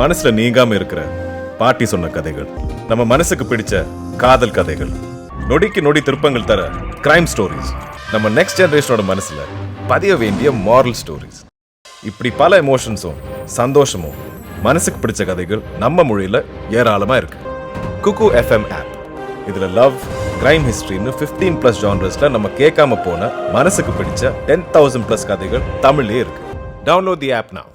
மனசுல நீங்காம இருக்கிற பாட்டி சொன்ன கதைகள் நம்ம மனசுக்கு பிடிச்ச காதல் கதைகள் நொடிக்கு நொடி திருப்பங்கள் தர கிரைம் ஸ்டோரிஸ் நம்ம நெக்ஸ்ட் ஜெனரேஷனோட மனசுல பதிய வேண்டிய மாரல் ஸ்டோரிஸ் இப்படி பல எமோஷன்ஸும் சந்தோஷமும் மனசுக்கு பிடிச்ச கதைகள் நம்ம மொழியில ஏராளமா இருக்கு. குக்கு எஃப்எம் ஆப் இதுல லவ் கிரைம் ஹிஸ்டரின்னு 15 பிளஸ் ஜான்ரஸ்ல நம்ம கேட்காம போன மனசுக்கு பிடிச்ச டென் தௌசண்ட் பிளஸ் கதைகள் தமிழ்லயே இருக்கு. டவுன்லோட் தி ஆப் நான்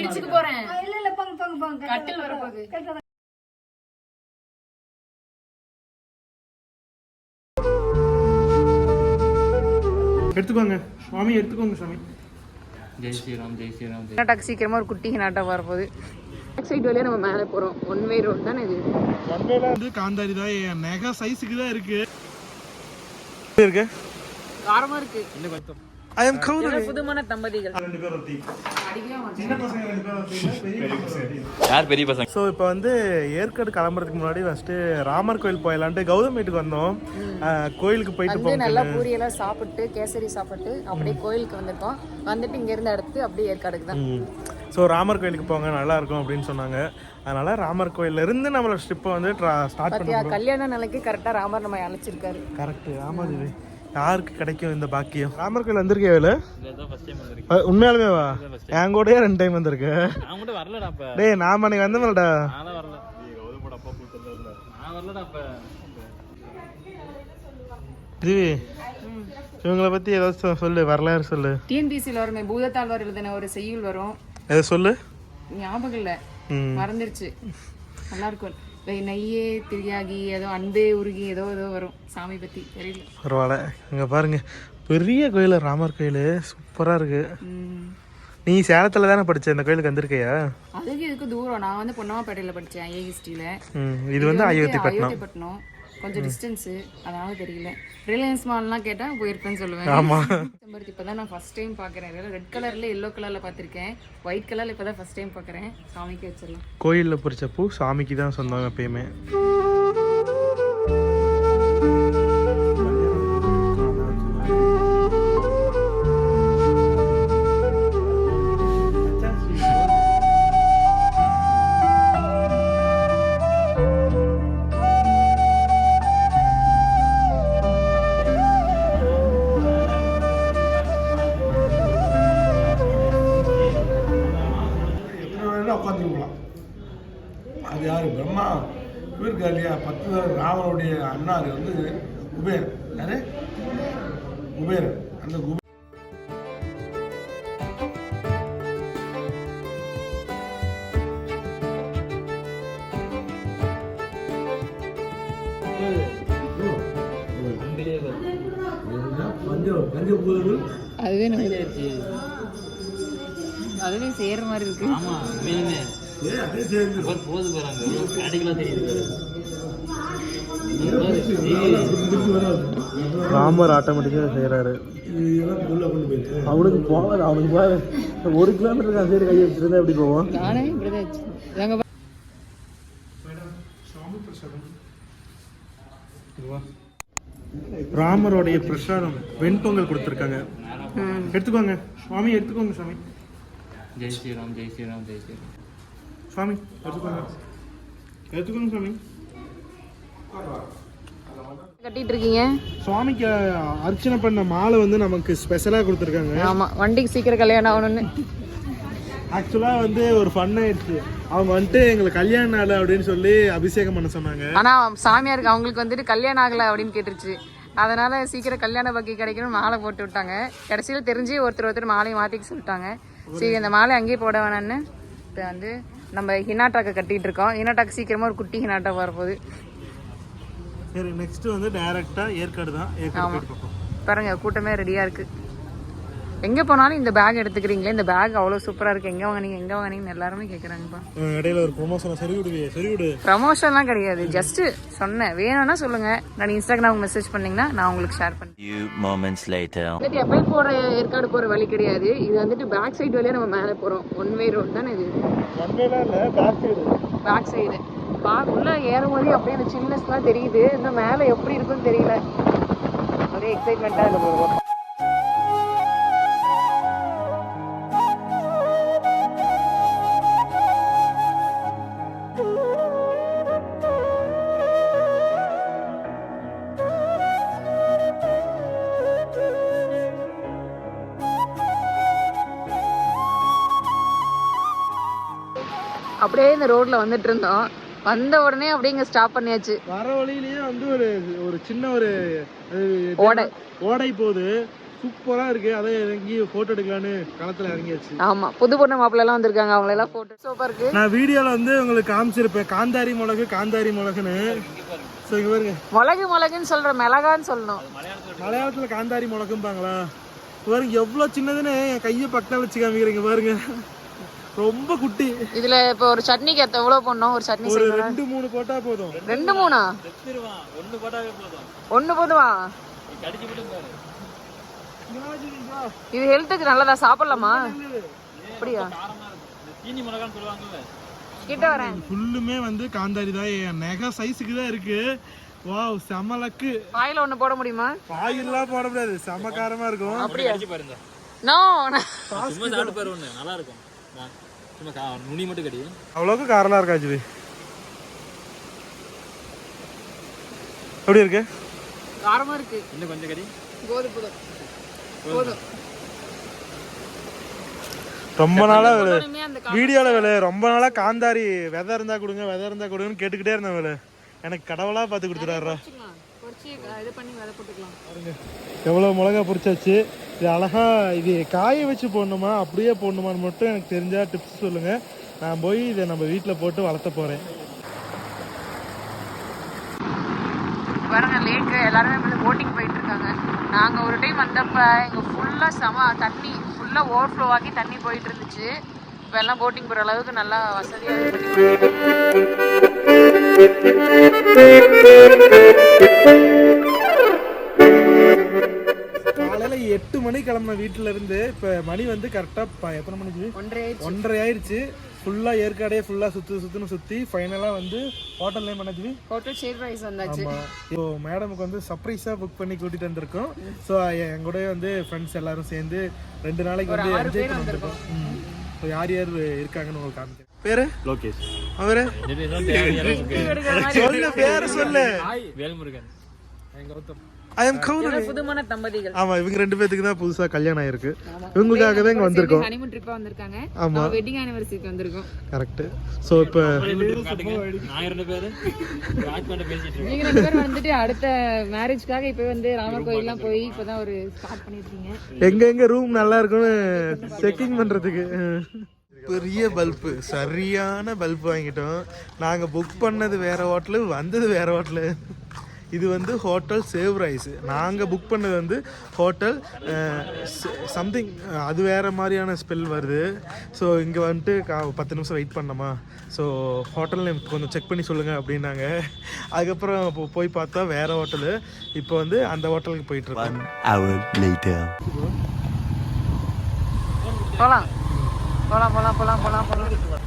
இடிச்சுக்க போறேன். இல்ல இல்ல போங்க போங்க போங்க. கட்டில் வரப்போகுது. எடுத்துக்கோங்க. சுவாமி எடுத்துக்கோங்க சுவாமி ஜெய் ஸ்ரீராம் ஜெய் ஸ்ரீராம் ஜெய் கர்நாடகா சீக்கிரமா ஒரு குட்டி நாட்டம் வரப்போகுது சைட் வழியா நம்ம மேலே போறோம். ஒன் வே ரோட் தானே இது? ஒன்வேல வந்து காந்தாரி தான் என் நெகா சைஸுக்கு தான் இருக்கு. இருக்கு? காரமா இருக்கு. ஐ அம் கௌதமி புதுமான தம்பதிகள். ரெண்டு பேரும் தீ சின்ன பசங்க ரெண்டு பேரும் தீ பெரிய பசங்க யார் பெரிய பசங்க? ஸோ இப்போ வந்து ஏற்காடு கிளம்புறதுக்கு முன்னாடி ஃபஸ்ட்டு ராமர் கோயில் போயிடலான்ட்டு கௌதம் வீட்டுக்கு வந்தோம். கோயிலுக்கு போயிட்டு போங்க நல்லா பூரி எல்லாம் சாப்பிட்டு கேசரி சாப்பிட்டு அப்படியே கோயிலுக்கு வந்திருக்கோம் வந்துட்டு இங்க இருந்து அடுத்து அப்படியே ஏற்காடுக்கு தான். ஸோ ராமர் கோயிலுக்கு போங்க நல்லா இருக்கும் அப்படின்னு சொன்னாங்க. அதனால ராமர் கோயில்ல இருந்து நம்மளோட ஸ்ட்ரிப்பை வந்து ஸ்டார்ட் பண்ண கல்யாண நாளைக்கு கரெக்டா ராமர் நம்ம அழைச்சிருக்காரு. கரெக்ட் ஆமா யாருக்கு கிடைக்கும் இந்த பாக்கியம்? ராமர் கோயில் வந்திருக்கே வேலை? உண்மையாலுமே வா. என் கூடயே ரெண்டு டைம் வந்திருக்கு. நான் கூட வரலடா அப்ப. டேய் நாம அன்னைக்கு வந்தோம்லடா நான் தான் வரல. நான் வரலடா அப்ப. ஜிவி இவங்கள பத்தி ஏதாச்சும் சொல்லு வரலாறு சொல்லு. டிஎன்பிசியில் வருமே பூதத்தாழ்வார் எழுதின ஒரு செய்யுள் வரும். எதை சொல்லு? ஞாபகம் இல்ல. ம். மறந்துருச்சு. நல்லா இருக்கும் வை- நெய்யே திரியாகி ஏதோ அன்பே உருகி ஏதோ ஏதோ வரும். சாமி பத்தி தெரியல. பரவாயில்ல. இங்க பாருங்க பெரிய கோயில் ராமர் கோயில். சூப்பரா இருக்கு. நீ சேலத்துல தானே படிச்ச? இந்த கோயிலுக்கு வந்திருக்கியா? அதுக்கு இதுக்கு தூரம்? நான் வந்து பொன்னமாப்பேட்டையில படிச்சேன் ஏஹிஸ்டியில் ம், இது வந்து அயோத்திப்பட்டினம். கொஞ்சம் டிஸ்டன்ஸு அதனால தெரியல. ரிலையன்ஸ் மால்லாம் கேட்டா போயிருப்பேன்னு சொல்லுவேன். ஆமா. செம்பருத்தி இப்போ தான் நான் ஃபர்ஸ்ட் டைம் பார்க்குறேன் ரெட் கலர்ல எல்லோ கலர்ல பார்த்துருக்கேன் ஒயிட் கலர்ல இப்போ தான் ஃபர்ஸ்ட் டைம் பார்க்குறேன் சாமிக்கு வச்சிடலாம். கோயில்ல பொறிச்ச பூ சாமிக்கு தான் சொந்தம் எப்பயுமே உட்காந்துருக்கலாம் அது யார்? பிரம்மா. இவருக்கு இல்லையா பத்து ராவனுடைய அண்ணாரு வந்து குபேர் யாரு? குபேரன். அந்த குபேர் பஞ்ச பஞ்சபூதங்கள்? அதுவே சேர்ற மாதிரி இருக்கு. ஆமா உண்மையிலுமே ஏ அதே சேர்ந்து ஒரு போது போறாங்க பிராக்டிகலா தெரியுது பாரு. ராமர் ஆட்டோமேட்டிக்கா செய்யறாரு இது இதெல்லாம் உள்ள கொண்டு போயிருக்கு அவனுக்கு போகாது அவனுக்கு போகாது ஒரு கிலோமீட்டருக்கு அந்த சைடு கையை வச்சிருந்தா எப்படி போவோம்? நானே இப்படிதான் ராமருடைய பிரசாதம் வெண்பொங்கல் கொடுத்துருக்காங்க. எடுத்துக்கோங்க. சுவாமி எடுத்துக்கோங்க சுவாமி. ஜெய் ஸ்ரீராம் ஜெய் ஸ்ரீராம் ஜெய் ஸ்ரீராம். சுவாமி எடுத்துக்கோங்க எடுத்துக்கோங்க சுவாமி. கட்டிட்டு இருக்கீங்க? சுவாமிக்கு அர்ச்சனை பண்ண மாலை வந்து நமக்கு ஸ்பெஷலாக கொடுத்துருக்காங்க. ஆமா வண்டிக்கு சீக்கிரம் கல்யாணம் ஆகணும்னு. ஆக்சுவலாக வந்து ஒரு ஃபன் ஆயிடுச்சு. அவங்க வந்துட்டு எங்களுக்கு கல்யாண நாள் அப்படின்னு சொல்லி அபிஷேகம் பண்ண சொன்னாங்க. ஆனா சாமியாருக்கு அவங்களுக்கு வந்துட்டு கல்யாணம் ஆகல அப்படின்னு கேட்டுருச்சு. அதனால சீக்கிரம் கல்யாண பக்கி கிடைக்கணும் மாலை போட்டு விட்டாங்க. கடைசியில் தெரிஞ்சு ஒருத்தர் ஒருத்தர் மாலையை மாத்திக்க சொல்லிட்டாங்க. சரி அந்த மாலை அங்கேயே போட வேணான்னு இப்போ வந்து நம்ம ஹினாட்டாக்கு கட்டிட்டு இருக்கோம். ஹினாட்டாக்கு சீக்கிரமா ஒரு குட்டி ஹினாட்டா வரப்போகுது. சரி நெக்ஸ்ட் வந்து டைரக்டாக ஏற்காடு தான். ஏற்காடு பாருங்க கூட்டமே ரெடியா இருக்கு. எங்க போனாலும் இந்த பேக் எடுத்துக்கிறீங்களே இந்த பேக் அவ்வளவு சூப்பரா இருக்கு. எங்க வாங்குனீங்க எங்க வாங்குனீங்கன்னு எல்லாருமே கேக்குறாங்கப்பா. அஹ் இடையில ஒரு ப்ரொமோஷனை சரி விடுவியே சரி விடு ப்ரமோஷன்லாம் கிடையாது. ஜஸ்ட் சொன்னேன். வேணும்னா சொல்லுங்க. நான் இன்ஸ்டாகிராம் மெசேஜ் பண்ணீங்கன்னா நான் உங்களுக்கு ஷேர் பண்ணேன் Few moments later. வந்துட்டு எப்பயும் போற ஏற்காடு போற வழி கிடையாது. இது வந்துட்டு பேக் சைடு வழியா நம்ம மேலே போறோம். ஒன் வே ரோட் தானே இது? இல்லை பேக் சைடு பேக் சைடு பா உள்ள ஏறும் போது அப்படியே அந்த சில்னஸ்லாம் தெரியுது. இன்னும் மேலே எப்படி இருக்குன்னு தெரியல. ஒரே எக்ஸைட்மெண்ட்டாக இருக்கு. அப்படியே இந்த ரோட்ல வந்துட்டு இருந்தோம் வந்த உடனே அப்படியே இங்க ஸ்டாப் பண்ணியாச்சு. வர வழியிலேயே வந்து ஒரு ஒரு சின்ன ஒரு ஓடை. ஓடை போகுது. சூப்பரா இருக்கு. அதை இறங்கி போட்டோ எடுக்கலான்னு களத்துல இறங்கியாச்சு. ஆமா. புது பொண்ணு மாப்பிள்ள எல்லாம் வந்திருக்காங்க. அவங்க எல்லாம் போட்டோ சூப்பர் இருக்கு. நான் வீடியோல வந்து உங்களுக்கு காமிச்சிருப்பேன். காந்தாரி மிளகு காந்தாரி மிளகுன்னு. ஸோ இங்க பாருங்க. மிளகு மிளகுன்னு சொல்ற மிளகான்னு சொல்லணும். மலையாளத்துல காந்தாரி மிளகும்பாங்களா? பாருங்க எவ்வளவு சின்னதுன்னு என் கையை பக்கத்துல வச்சு காமிக்கிறீங்க பாருங்க. ரொம்ப குட்டி. இதுல இப்ப ஒரு சட்னிக்கு எத்த எவ்வளவு போடணும்? ஒரு சட்னி ஒரு ரெண்டு மூணு போட்டா போதும். ரெண்டு மூணா? ஒன்று போட்டாவே போதும். ஒண்ணு போதுமா? கடிச்சு விட்டு பாரு. இது ஹெல்த்துக்கு நல்லதா? சாப்பிடலாமா? அப்படியா? தீனி மிளகான்னு சொல்லுவாங்கல்ல. கிட்ட வரேன். ஃபுல்லுமே வந்து காந்தாரி தான். என் நெக சைஸுக்கு தான் இருக்கு. வாவ் செம லக்கு வாயில ஒண்ணு போட முடியுமா? பாயிலாம் போட முடியாது. செம காரமா இருக்கும். அப்படியா? கடிச்சு பாருங்க நோ சும்மா சாப்பிட்டு பாரு ஒன்று நல்லா இருக்கும். நான் மட்டும் கடி அவ்வளோக்கு காரலா இருக்கா ஜிவி எப்படி இருக்கு? காரமா இருக்கு. இன்னும் கொஞ்சம் கடி. போதும் போதும் போதும் ரொம்ப நாளா வேலை வீடியோல வேலை ரொம்ப நாளா காந்தாரி விதை இருந்தா கொடுங்க விதை இருந்தா கொடுங்கன்னு கேட்டுக்கிட்டே இருந்தேன் வேலை. எனக்கு கடவுளா பார்த்து கொடுத்துட்டாரா எவ்வளோ மிளகா பொரிச்சாச்சு. இது அழகா இது காய வச்சு போடணுமா அப்படியே போடணுமான்னு மட்டும் எனக்கு தெரிஞ்சா டிப்ஸ் சொல்லுங்க. நான் போய் இதை நம்ம வீட்டில் போட்டு வளர்த்த போறேன். பாருங்க லேக்கு எல்லாருமே வந்து போட்டிங் போயிட்டு இருக்காங்க. நாங்க ஒரு டைம் வந்தப்ப இங்க ஃபுல்லா செம தண்ணி ஃபுல்லா ஓவர்ஃப்ளோ ஆகி தண்ணி போயிட்டு இருந்துச்சு. இப்போ எல்லாம் போட்டிங் போற அளவுக்கு நல்லா வசதியா இருக்கு. எட்டு மணி கிளம்பின வீட்டுல இருந்து இப்ப மணி வந்து கரெக்டா எத்தனை மணிக்கு ஒன்றரை ஆயிடுச்சு ஃபுல்லா ஏற்காடே ஃபுல்லா சுத்து சுத்துன்னு சுத்தி ஃபைனலா வந்து ஹோட்டல் நேம் என்னது ஹோட்டல் ஷேர் ரைஸ் வந்தாச்சு. ஆமா. இப்போ மேடமுக்கு வந்து சர்ப்ரைஸா புக் பண்ணி கூட்டிட்டு வந்திருக்கோம். ஸோ என் கூட வந்து ஃப்ரெண்ட்ஸ் எல்லாரும் சேர்ந்து ரெண்டு நாளைக்கு வந்து என்ஜாய் பண்ணி வந்திருக்கோம். ம். இப்போ யார் யார் இருக்காங்கன்னு உங்களுக்கு காமிக்கிறேன். பேரு? லோகேஷ். அவரு? சொல்லு பேரு சொல்லு. வேல்முருகன். ஐ எம் கௌதமி புதுமான தம்பதிகள். ஆமா இவங்க ரெண்டு பேத்துக்கு தான் புதுசா கல்யாணம் ஆயிருக்கு. இவங்களுக்காக தான் இங்க வந்திருக்கோம். ஹனிமூன் ட்ரிப்பா வந்திருக்காங்க. ஆமா. வெட்டிங் ஆனிவர்சரிக்கு வந்திருக்கோம். கரெக்ட் ஸோ இப்போ நான் ரெண்டு பேரு. பண்ண பேசிட்டு இருக்கோம். நீங்க ரெண்டு பேரும் வந்துட்டு அடுத்த மேரேஜ்க்காக இப்போ வந்து ராமர் கோயில்லாம் போய் இப்பதான் ஒரு ஸ்டார்ட் பண்ணிருக்கீங்க. எங்க எங்க ரூம் நல்லா இருக்கும்னு செக்கிங் பண்றதுக்கு. பெரிய பல்பு சரியான பல்ப் வாங்கிட்டோம். நாங்க புக் பண்ணது வேற ஹோட்டலு வந்தது வேற ஹோட்டலு இது வந்து ஹோட்டல் சேவ் ரைஸ். நாங்கள் புக் பண்ணது வந்து ஹோட்டல் சம்திங் அது வேற மாதிரியான ஸ்பெல் வருது. ஸோ இங்கே வந்துட்டு கா பத்து நிமிஷம் வெயிட் பண்ணோமா? ஸோ ஹோட்டல் நேம் கொஞ்சம் செக் பண்ணி சொல்லுங்கள் அப்படின்னாங்க. அதுக்கப்புறம் இப்போ போய் பார்த்தா வேற ஹோட்டலு இப்போ வந்து அந்த ஹோட்டலுக்கு போயிட்டு இருக்கோம். One hour later. போலாம் போலாம்.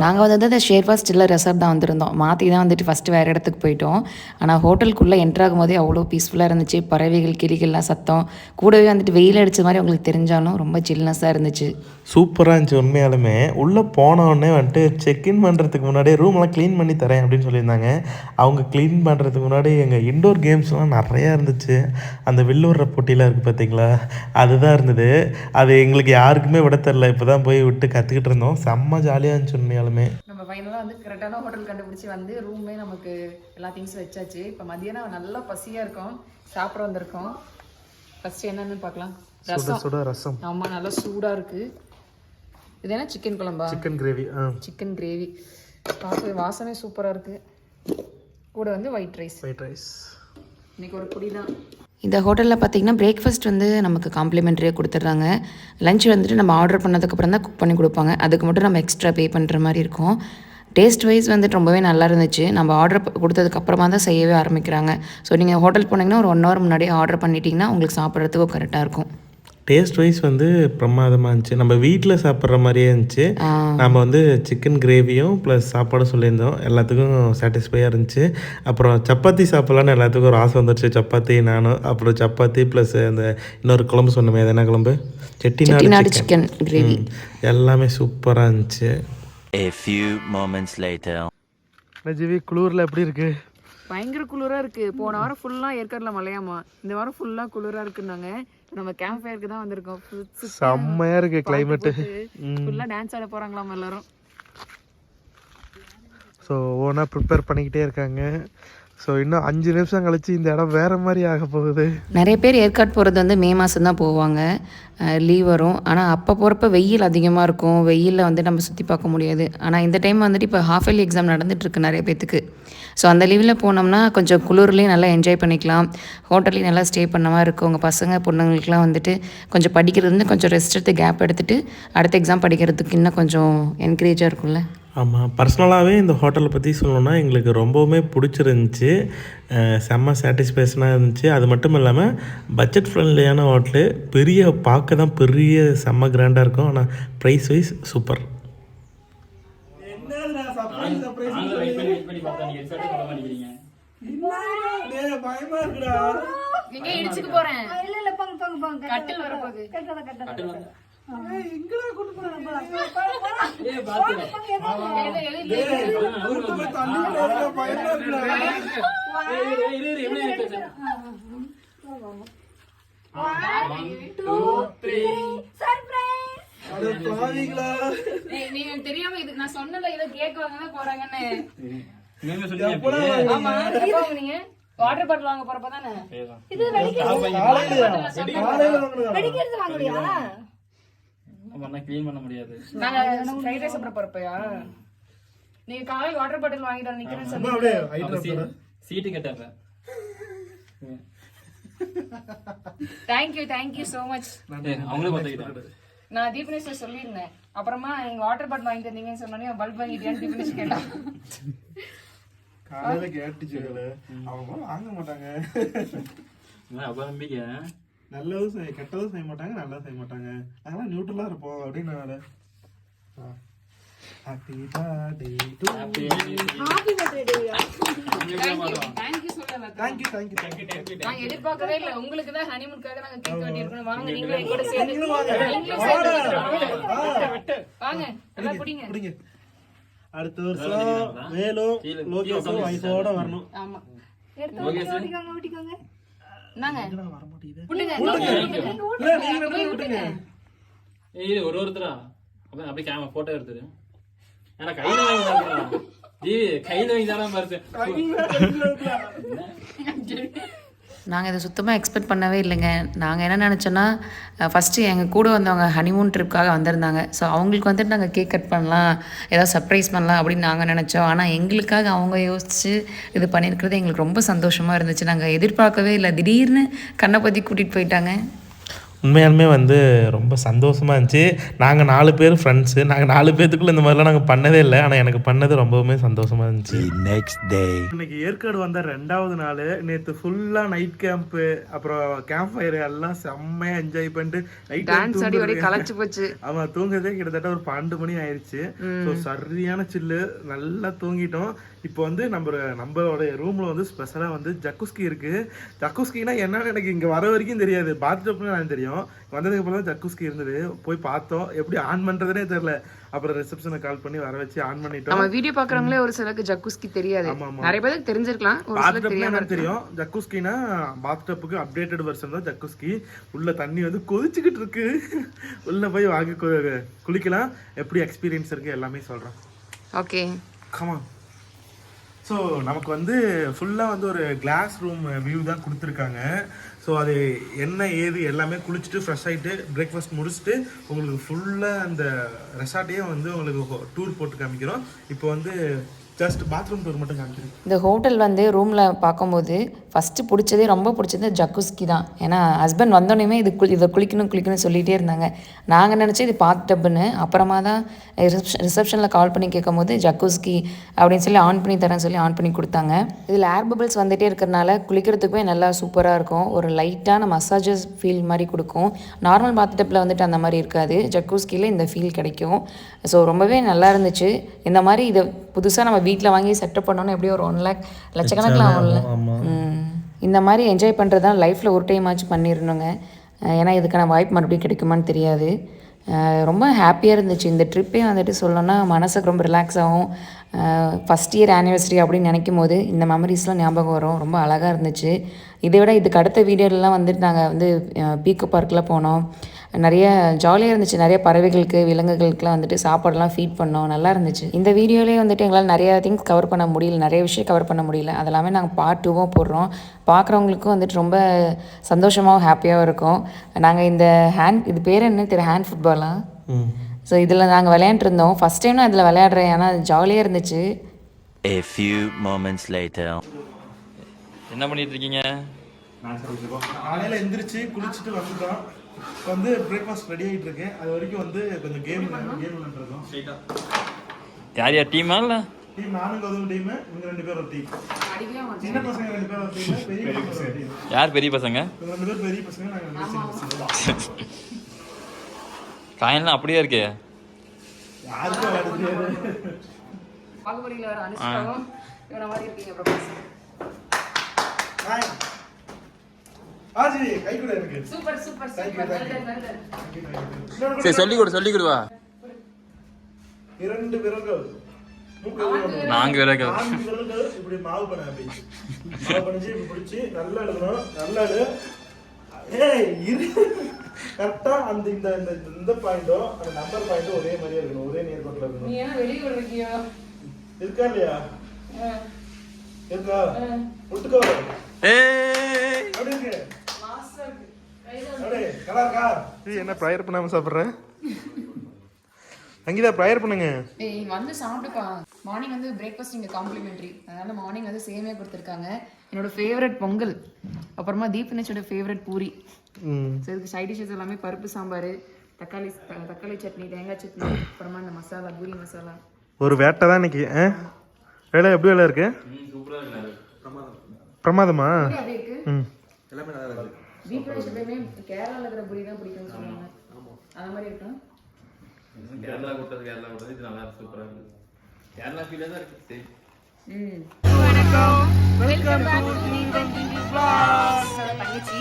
நாங்கள் வந்து அந்த ஷேர்வா ஸ்டில்ல ரெசார்ட் தான் வந்திருந்தோம். மாற்றி தான் வந்துட்டு ஃபஸ்ட்டு வேறு இடத்துக்கு போயிட்டோம். ஆனால் ஹோட்டலுக்குள்ளே என்ட்ராகும் ஆகும்போதே அவ்வளோ பீஸ்ஃபுல்லாக இருந்துச்சு. பறவைகள் கிளிகள்லாம் சத்தம். கூடவே வந்துட்டு வெயில் அடிச்ச மாதிரி உங்களுக்கு தெரிஞ்சாலும் ரொம்ப சில்னஸாக இருந்துச்சு. சூப்பராக இருந்துச்சு உண்மையாலுமே. உள்ளே போன வந்துட்டு வந்துட்டு செக்இன் பண்ணுறதுக்கு முன்னாடியே ரூம்லாம் க்ளீன் பண்ணி தரேன் அப்படின்னு சொல்லியிருந்தாங்க. அவங்க க்ளீன் பண்ணுறதுக்கு முன்னாடி எங்கள் இண்டோர் கேம்ஸ்லாம் நிறையா இருந்துச்சு. அந்த வில்லுற போட்டிலாம் இருக்குது பார்த்தீங்களா அதுதான் இருந்தது. அது எங்களுக்கு யாருக்குமே விட தெரில இப்போ தான் போய் விட்டு கற்றுக்கிட்டு இருந்தோம். செம்ம ஜாலியாக இருந்துச்சு உண்மையாலுமே. நம்ம ஃபைனலாக வந்து கரெக்டான ஹோட்டல் கண்டுபிடிச்சி வந்து ரூமே நமக்கு எல்லா திங்ஸும் வச்சாச்சு. இப்போ மதியானம் நல்லா பசியாக இருக்கும் சாப்பிட வந்திருக்கோம் ஃபர்ஸ்ட் என்னன்னு பார்க்கலாம். சுட ரசம். சுட ரசம். ஆமாம் நல்லா சூடாக இருக்கு. இது என்ன சிக்கன் குழம்பா? சிக்கன் கிரேவி ஆ. சிக்கன் கிரேவி பார்க்க வாசனை சூப்பராக இருக்கு. கூட வந்து ஒயிட் ரைஸ் ஒயிட் ரைஸ் இன்னைக்கு ஒரு பொடி தான் இந்த ஹோட்டலில் பார்த்தீங்கன்னா பிரேக்ஃபாஸ்ட் வந்து நமக்கு காம்ப்ளிமெண்ட்ரியாக கொடுத்துட்றாங்க. லஞ்ச் வந்துட்டு நம்ம ஆர்டர் பண்ணதுக்கப்புறம் தான் குக் பண்ணி கொடுப்பாங்க. அதுக்கு மட்டும் நம்ம எக்ஸ்ட்ரா பே பண்ணுற மாதிரி இருக்கும். டேஸ்ட் வைஸ் வந்துட்டு ரொம்பவே நல்லா இருந்துச்சு. நம்ம ஆர்டர் கொடுத்ததுக்கப்புறமா தான் செய்யவே ஆரம்பிக்கிறாங்க. ஸோ நீங்கள் ஹோட்டல் போனீங்கன்னா ஒரு ஒன் ஹவர் முன்னாடியே ஆர்டர் பண்ணிட்டீங்கன்னா உங்களுக்கு சாப்பிட்றதுக்கும் கரெக்டாக இருக்கும். டேஸ்ட் வைஸ் வந்து பிரமாதமாக இருந்துச்சு. நம்ம வீட்டில் சாப்பிட்ற மாதிரியே இருந்துச்சு. நம்ம வந்து சிக்கன் கிரேவியும் ப்ளஸ் சாப்பாடும் சொல்லியிருந்தோம். எல்லாத்துக்கும் சாட்டிஸ்ஃபையாக இருந்துச்சு. அப்புறம் சப்பாத்தி சாப்பிட்லான்னு எல்லாத்துக்கும் ஒரு ஆசை வந்துருச்சு. சப்பாத்தி நானும் அப்புறம் சப்பாத்தி ப்ளஸ் அந்த இன்னொரு குழம்பு சொன்னோமே அது என்ன குழம்பு? செட்டிநாடு சிக்கன் கிரேவி எல்லாமே சூப்பராக இருந்துச்சு. A few moments later. நஜிவி குளூரில் எப்படி இருக்கு? பயங்கர குளிரா இருக்கு. போன வாரம் ஃபுல்லா ஏற்காடுல மழையாமா இந்த வாரம் ஃபுல்லா குளிரா இருக்குன்னாங்க. நம்ம கேம்ப் ஃபயருக்கு தான் வந்திருக்கோம். செம்மையா இருக்கு climate. ஃபுல்லா டான்ஸ் ஆட போறாங்களாம் எல்லாரும். ஸோ ஓனா ப்ரிப்பேர் பண்ணிக்கிட்டே இருக்காங்க. ஸோ இன்னும் அஞ்சு நிமிஷம் கழிச்சு இந்த இடம் வேற மாதிரி ஆக போகுது. நிறைய பேர் ஏற்காடு போகிறது வந்து மே மாதம் தான் போவாங்க. லீவ் வரும். ஆனால் அப்போ போகிறப்ப வெயில் அதிகமாக இருக்கும். வெயிலில் வந்து நம்ம சுற்றி பார்க்க முடியாது. ஆனால் இந்த டைம் வந்துட்டு இப்போ ஹாஃப் இயர்லி எக்ஸாம் நடந்துட்டுருக்கு நிறைய பேத்துக்கு. ஸோ அந்த லீவில் போனோம்னா கொஞ்சம் குளிர்லேயும் நல்லா என்ஜாய் பண்ணிக்கலாம். ஹோட்டல்லையும் நல்லா ஸ்டே பண்ண மாதிரி இருக்கும். உங்கள் பசங்க பொண்ணுங்களுக்குலாம் வந்துட்டு கொஞ்சம் படிக்கிறது வந்து கொஞ்சம் ரெஸ்ட் எடுத்து கேப் எடுத்துட்டு அடுத்த எக்ஸாம் படிக்கிறதுக்கு இன்னும் கொஞ்சம் என்கரேஜாக இருக்கும்ல? ஆமாம் பர்சனலாகவே இந்த ஹோட்டலை பற்றி சொல்லணும்னா எங்களுக்கு ரொம்பவுமே பிடிச்சிருந்துச்சி. செம்ம சாட்டிஸ்ஃபேக்ஷனாக இருந்துச்சு. அது மட்டும் இல்லாமல் பட்ஜெட் ஃப்ரெண்ட்லியான ஹோட்டலு பெரிய பார்க்க தான் பெரிய செம்ம கிராண்டாக இருக்கும். ஆனால் ப்ரைஸ் வைஸ் சூப்பர் பார்த்தா நீங்க ரிசல்ட் சொல்ல மாட்டேங்கிறீங்க. பயமா இருக்குடா. எங்க இடிச்சுக்கு போறேன்? இல்ல இல்ல போங்க போங்க போங்க கட்டில் வரப்போகுது. கட்டத கட்டத கட்டில் வந்து எங்கடா கூட்டு போறாங்க ஏய் பாத்து தள்ளி விடாதடா, பயமா இருக்குடா. ஏய் இரு இரு இரு எப்படி இருக்கு சர்ப்ரைஸ் அட பாவிங்களா நீ- நீ தெரியாம இது நான் சொன்னல இதை கேக் வாங்க போறாங்கன்னு. நீங்க வாட்டர் பாட்டில் வாங்க போறப்ப தானே? இது வெடிக்கிறது. காலையில வாங்கினதா? வெடிக்கிறது வாங்குறியா பண்ணா க்ளீன் பண்ண முடியாது. நாங்க ஃப்ரைட் ரைஸ் சாப்பிட போறப்பயா? நீங்க காலையில் வாட்டர் பாட்டில் வாங்கிட்டு வந்து நிக்கிறேன்னு சொன்னீங்க. சீ-. சீட்டு கேட்டப்ப தேங்க்யூ தேங்க்யூ ஸோ மச் அவங்களே நான் தீபனேஷ் சொல்லியிருந்தேன். அப்புறமா எங்க வாட்டர் பாட்டில் வாங்கி தந்தீங்கன்னு சொன்னோன்னே பல்ப் வாங்கிட்டியான்னு தீபனேஷ் கேட்டான். காலையில கேட்டுச்சு. அவங்க வாங்க மாட்டாங்க. நம்பிக்கை நல்லதும் செய்ய கெட்டதும் செய்ய மாட்டாங்க நல்லதும் செய்ய மாட்டாங்க. நாங்களாம் நியூட்ரலா இருப்போம் அப்படின்னு happy birthday to happy birthday thank you thank you thank you thank you நாங்க எதிர்பார்க்கவே இல்ல. உங்களுக்கு தான் ஹனிமூனுக்காக நாங்க கேக் வெட்டி இருக்கணும் வாங்க நீங்களும் எங்க கூட சேர்ந்து வெட்டுறோம். வாங்க. எல்லாம் குடிங்க. பிடிங்க அடுத்த வருஷம் மேலும் லோகேஷும் வயசோட வரணும் ஆமா ஓட்டிக்கோங்க ஓட்டிக்கோங்க இது ஒரு ஒருத்தரா அப்ப அப்படியே கேமரா போட்டோ எடுத்துரு ஏன்னா கையில வாங்கி ஜீவி கையில வாங்கி தராம பாரு நாங்கள் இதை சுத்தமாக எக்ஸ்பெக்ட் பண்ணவே இல்லைங்க. நாங்கள் என்ன நினச்சோன்னா ஃபஸ்ட்டு எங்கள் கூட வந்தவங்க ஹனிமூன் ட்ரிப்காக வந்திருந்தாங்க. ஸோ அவங்களுக்கு வந்துட்டு நாங்கள் கேக் கட் பண்ணலாம் ஏதாவது சர்ப்ரைஸ் பண்ணலாம் அப்படின்னு நாங்கள் நினச்சோம். ஆனால் எங்களுக்காக அவங்க யோசித்து இது பண்ணியிருக்கிறது எங்களுக்கு ரொம்ப சந்தோஷமாக இருந்துச்சு. நாங்கள் எதிர்பார்க்கவே இல்லை. திடீர்னு கண்ணை பற்றி கூட்டிகிட்டு போயிட்டாங்க. உண்மையாலுமே வந்து ரொம்ப சந்தோஷமாக இருந்துச்சு. நாங்கள் நாலு பேர் ஃப்ரெண்ட்ஸு நாங்கள் நாலு பேர்த்துக்குள்ளே இந்த மாதிரிலாம் நாங்கள் பண்ணதே இல்லை. ஆனால் எனக்கு பண்ணது ரொம்பவுமே சந்தோஷமாக இருந்துச்சு. இன்னைக்கு ஏற்காடு வந்த ரெண்டாவது நாள் நேற்று ஃபுல்லாக நைட் கேம்ப்பு அப்புறம் கேம்ப் ஃபயர் எல்லாம் செம்மையாக என்ஜாய் பண்ணிட்டு நைட் டான்ஸ் ஆடி வரை களைச்சு போச்சு. ஆமா தூங்குறதே கிட்டத்தட்ட ஒரு பன்னெண்டு மணி ஆயிடுச்சு ஸோ சரியான சில்லு நல்லா தூங்கிட்டோம். இப்போ வந்து நம்ம நம்மளோட ரூம்ல வந்து ஸ்பெஷலா வந்து ஜக்குஸ்கி இருக்கு. ஜக்குஸ்கினா என்னன்னு எனக்கு இங்க வர வரைக்கும் தெரியாது. பாத்டப்னு எனக்கு தெரியும். வந்ததுக்கு அப்புறம் தான் ஜக்குஸ்கி இருந்தது. போய் பார்த்தோம். எப்படி ஆன் பண்றதுனே தெரியல. அப்புறம் ரிசப்ஷனை கால் பண்ணி வர வச்சு ஆன் பண்ணிட்டோம். நம்ம வீடியோ பாக்குறவங்களே ஒரு சிலருக்கு ஜக்குஸ்கி தெரியாது. நிறைய பேருக்கு தெரிஞ்சிருக்கலாம். பாத்டப்னா தெரியாம ஜக்குஸ்கினா பாத்டப்புக்கு அப்டேட்டட் வெர்ஷன் தான் ஜக்குஸ்கி உள்ள தண்ணி வந்து கொதிச்சுக்கிட்டு இருக்கு. உள்ள போய் வாங்கி குளிக்கலாம். எப்படி எக்ஸ்பீரியன்ஸ் இருக்கு எல்லாமே சொல்றேன். ஓகே கமா ஸோ நமக்கு வந்து ஃபுல்லாக வந்து ஒரு கிளாஸ் ரூம் வியூ தான் கொடுத்துருக்காங்க. ஸோ அது என்ன ஏது எல்லாமே குளிச்சுட்டு ஃப்ரெஷ் ஆகிட்டு பிரேக்ஃபாஸ்ட் முடிச்சுட்டு உங்களுக்கு ஃபுல்லாக அந்த ரெசார்ட்டையே வந்து உங்களுக்கு டூர் போட்டு காமிக்கிறோம். இப்போ வந்து ஜஸ்ட் பாத்ரூம் டோர் மட்டும் காமிக்கிறேன். இந்த ஹோட்டல் வந்து ரூமில் பார்க்கும்போது ஃபஸ்ட்டு பிடிச்சதே ரொம்ப பிடிச்சது ஜக்குஸ்கி தான். ஏன்னா ஹஸ்பண்ட் வந்தோடனே இது குளி இதை குளிக்கணும் குளிக்கணும் சொல்லிகிட்டே இருந்தாங்க. நாங்கள் நினச்சி இது பாத் டப்புன்னு அப்புறமா தான் ரிசப்ஷன் ரிசப்ஷனில் கால் பண்ணி கேட்கும் போது ஜக்குஸ்கி அப்படின்னு சொல்லி ஆன் பண்ணி தரேன்னு சொல்லி ஆன் பண்ணி கொடுத்தாங்க. இதில் ஏர் பபிள்ஸ் வந்துகிட்டே இருக்கிறனால குளிக்கிறதுக்குமே நல்லா சூப்பராக இருக்கும். ஒரு லைட்டான மசாஜஸ் ஃபீல் மாதிரி கொடுக்கும். நார்மல் பாத் டப்பில் வந்துட்டு அந்த மாதிரி இருக்காது. ஜக்குஸ்கியில் இந்த ஃபீல் கிடைக்கும். ஸோ ரொம்பவே நல்லா இருந்துச்சு. இந்த மாதிரி இதை புதுசாக நம்ம வீட்டில் வாங்கி செட்டப் பண்ணோன்னா எப்படியும் ஒரு ஒன் லேக் லட்சக்கணக்கில் ஆகும்ல. இந்த மாதிரி என்ஜாய் பண்ணுறது தான் லைஃப்பில் ஒரு டைம் ஆச்சு பண்ணிடணுங்க ஏன்னா இதுக்கான வாய்ப்பு மறுபடியும் கிடைக்குமான்னு தெரியாது. ரொம்ப ஹாப்பியாக இருந்துச்சு. இந்த ட்ரிப்பே வந்துட்டு சொல்லணும்னா மனசுக்கு ரொம்ப ரிலாக்ஸ் ஆகும். ஃபஸ்ட் இயர் ஆனிவர்சரி அப்படின்னு நினைக்கும் போது இந்த மெமரிஸ்லாம் ஞாபகம் வரும். ரொம்ப அழகாக இருந்துச்சு. இதை விட இதுக்கு அடுத்த வீடியோலாம் வந்துட்டு நாங்கள் வந்து பீக்கோ பார்க்கில் போனோம். நிறைய ஜாலியாக இருந்துச்சு. நிறைய பறவைகளுக்கு விலங்குகளுக்குலாம் வந்துட்டு சாப்பாடெலாம் ஃபீட் பண்ணோம். நல்லா இருந்துச்சு. இந்த வீடியோலேயே வந்துட்டு எங்களால் நிறைய திங்ஸ் கவர் பண்ண முடியல. நிறைய விஷயம் கவர் பண்ண முடியல. அதெல்லாமே நாங்கள் பார்ட் டூவும் போடுறோம். பார்க்குறவங்களுக்கும் வந்துட்டு ரொம்ப சந்தோஷமாகவும் ஹாப்பியாகவும் இருக்கும். நாங்கள் இந்த ஹேண்ட் இது பேர் என்ன? தெரியும் ஹேண்ட் ஃபுட்பாலாம் ஸோ இதில் நாங்கள் விளையாண்டுருந்தோம். ஃபஸ்ட் டைம் நான் இதில் விளையாடுறேன். ஏன்னா ஜாலியாக இருந்துச்சு. A few moments later. என்ன பண்ணிட்டு இருக்கீங்க? காலையில் எந்திரிச்சு குளிச்சுட்டு வந்துட்டோம். இப்போ வந்து பிரேக்ஃபாஸ்ட் ரெடி ஆகிட்டு இருக்கு. அது வரைக்கும் வந்து கொஞ்சம் கேம் கேம் விளையாண்டுருக்கோம் யார் யார் டீமா இல்லை? டீம் நானும் கௌதம் டீம் இவங்க ரெண்டு பேரும் ஒரு டீம் சின்ன பசங்க ரெண்டு பேரும் ஒரு டீம் பெரிய பசங்க யார் பெரிய பசங்க? ரெண்டு பேர் பெரிய பசங்க நாங்கள் ரெண்டு பசங்க. காயின்லாம் அப்படியே இருக்கே. சரி சொல்லி கொடு சொல்லி கொடுவா இரண்டு விரல்கள். நான்கு விரல்கள். இப்படி மாவு பண்ண அப்படி மாவு பண்ணிச்சு இப்படி பிடிச்சி நல்லா எழுதணும் நல்லா எழு. ஏய் இரு கரெக்டா அந்த இந்த இந்த இந்த பாயிண்டோ அந்த நம்பர் பாயிண்டோ ஒரே மாதிரியே இருக்கணும் ஒரே நேர்கோட்டில் இருக்கணும். நீ ஏன்னா வெளியூர் இருக்கியோ இருக்கா இல்லையா? இருக்கா? விட்டுக்கோ. அப்படி இருக்கு. என்ன ப்ரேயர் பண்ணாம சாப்பிட்றேன் அங்கீதா ப்ரேயர் பண்ணுங்க. ஏய் வந்து சாப்பிட்டுப்பா மார்னிங் வந்து பிரேக்ஃபாஸ்ட் இங்கே காம்ப்ளிமெண்ட்ரி அதனால மார்னிங் வந்து சேமியா கொடுத்துருக்காங்க. என்னோட ஃபேவரட் பொங்கல். அப்புறமா தீபனேஷோட ஃபேவரட் பூரி. ம். ஸோ இதுக்கு சைட் டிஷ்ஷஸ் எல்லாமே பருப்பு சாம்பார் தக்காளி தக்காளி சட்னி தேங்காய் சட்னி அப்புறமா இந்த மசாலா பூரி மசாலா. ஒரு வேட்டை தான் இன்னைக்கு ஆ? வேலை எப்படி வேலை இருக்கு? பிரமாதமா? அது இருக்கு. ம். தீபனேஷ் எப்பயுமே கேரளாவில் இருக்கிற பூரி தான் பிடிக்கும்னு சொல்லுவாங்க. அந்த மாதிரி இருக்கும் கேரளா கொடுத்தது கேரளா கொடுத்தது இது நல்லா சூப்பராக இருக்குது கேரளா ஃபீலே தான் இருக்குது சரி. ம். வணக்கம். Welcome back to Neethan TV vlogs. தங்கச்சி.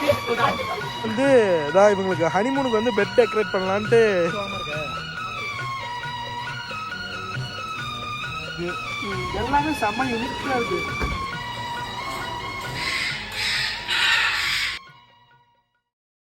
நீ வந்து இதான் இவங்களுக்கு ஹனிமூனுக்கு வந்து பெட் டெக்கரேட் பண்ணலான்ட்டு. எல்லாமே செம்ம யூனிக்காக இருக்கு.